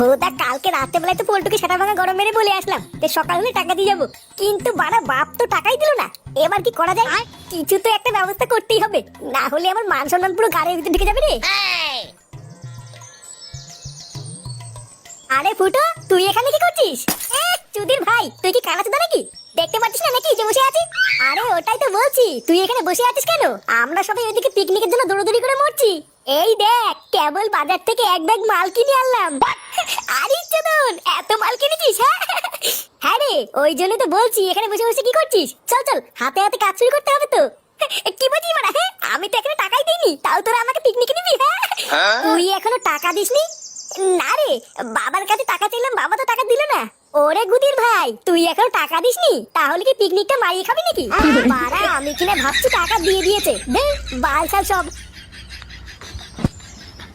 কালকে রাতে বেলায় তো পোল্টুকে সেটা ভাঙা গরম মেরে বলে আসলাম। যে সকাল হলে টাকা দিয়ে যাব। কিন্তু বাড়া বাপ তো টাকাই দিল না। এবার কি করা যায়? কিছু তো একটা ব্যবস্থা করতেই হবে। না হলে আমার মান সম্মান পুরো গাড়ির ভিতরে ঢুকে যাবে রে। আরে ফুটো তুই এখানে কি করছিস? চুদির ভাই তুই কি কানা চুদা নাকি? দেখতে পাচ্ছিস না নাকি যে বসে আছি? আরে ওটাই তো বলছি তুই এখানে বসে আছিস কেন? আমরা সবাই ওইদিকে পিকনিকের জন্য দৌড়দৌড়ি করে মরছি। এই দেখ কেবল বাজার থেকে এক ব্যাগ মাল কিনে আনলাম। আরে চোদন এত মাল কিনেছিস হ্যাঁ? হ্যাঁ রে ওই জন্য তো বলছি এখানে বসে বসে কি করছিস? চল চল হাতে হাতে কাজ শুরু করতে হবে তো। কি বলছিস মারা হ্যাঁ আমি তো এখানে টাকাই দিইনি তাও তোরা আমাকে পিকনিকে নিবি হ্যাঁ? তুই এখনও টাকা দিসনি? না রে বাবার কাছে টাকা চাইলাম বাবা তো টাকা দিল না। ওরে গুদির ভাই তুই এখন টাকা দিসনি? তাহলে কি পিকনিকটা মারিয়ে খাবি নাকি? বারা আমি কিনা ভাবছি টাকা দিয়ে দিয়েছে। বাল সব।